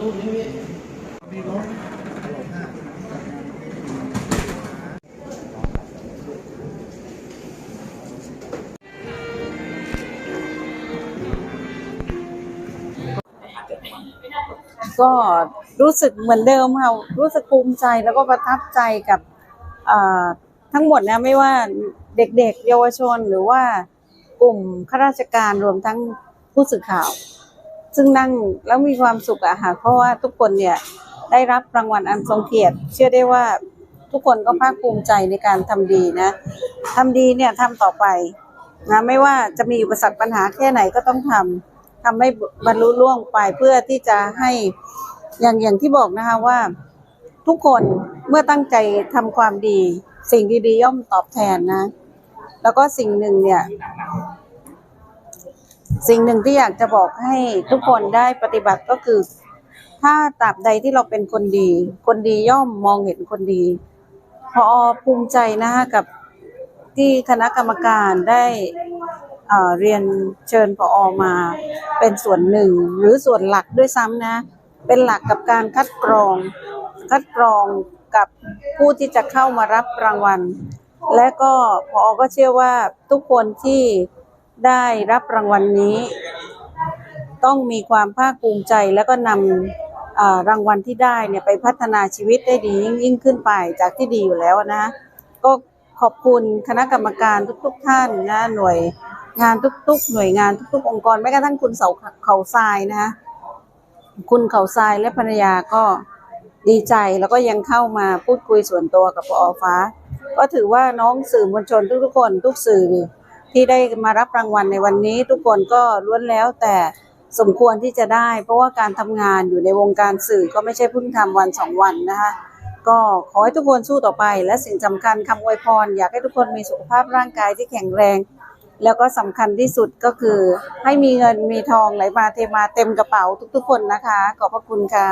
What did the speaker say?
รูปนี้มีรถก็รู้สึกเหมือนเดิมค่ะ รู้สึกภูมิใจแล้วก็ประทับใจกับทั้งหมดนะไม่ว่าเด็กๆ เยาวชนหรือว่ากลุ่มข้าราชการรวมทั้งผู้สื่อข่าว ซึ่งนั่งแล้วมีความสุขอะค่ะเพราะว่าทุกคนเนี่ยได้รับรางวัลอันทรงเกียรติ เชื่อได้ว่าทุกคนก็ภาคภูมิใจในการทำดีนะทำดีเนี่ยทำต่อไปนะไม่ว่าจะมีอุปสรรคปัญหาแค่ไหนก็ต้องทำทำให้บรรลุล่วงไปเพื่อที่จะให้อย่างอย่างที่บอกนะคะว่า ทุกคนเมื่อตั้งใจทำความดี สิ่งดีๆย่อมตอบแทนนะ แล้วก็สิ่งหนึ่งเนี่ย สิ่งหนึ่งที่อยากจะบอกให้ทุกคนได้ปฏิบัติก็คือ ถ้าตราบใดที่เราเป็นคนดี คนดีย่อมมองเห็นคนดี พอภูมิใจนะคะกับที่คณะกรรมการได้เรียนเชิญพออมาเป็นส่วนหนึ่ง หรือส่วนหลักด้วยซ้ำนะ เป็นหลักกับการคัดกรอง คัดกรองกับผู้ที่จะเข้ามารับรางวัล และก็พอก็เชื่อว่าทุกคนที่ ได้รับรางวัลนี้ ต้องมีความภาคภูมิใจแล้วก็นำรางวัลที่ได้เนี่ยไปพัฒนาชีวิตได้ดียิ่งยิ่งขึ้นไปจากที่ดีอยู่แล้วนะก็ขอบคุณคณะกรรมการทุก ๆ ท่านนะหน่วยงานทุก ๆ หน่วยงานทุก ๆ องค์กรแม้กระทั่งคุณเสาเขาทรายนะคะคุณเขาทรายและภรรยาก็ดีใจแล้วก็ยังเข้ามาพูดคุยส่วนตัวกับปอฟ้า ก็ถือว่าน้องสื่อมวลชนทุกๆคนทุกสื่อ ที่ได้มารับรางวัลในวันนี้ ทุกคนก็ล้วนแล้วแต่สมควรที่จะได้ เพราะว่าการทำงานอยู่ในวงการสื่อก็ไม่ใช่เพิ่งทำวันสองวันนะคะก็ขอให้ทุกคนสู้ต่อไป และสิ่งสำคัญคำอวยพร อยากให้ทุกคนมีสุขภาพร่างกายที่แข็งแรง แล้วก็สำคัญที่สุดก็คือ ให้มีเงินมีทองไหลมาเทมาเต็มกระเป๋าทุกๆคนนะคะ ขอบพระคุณค่ะ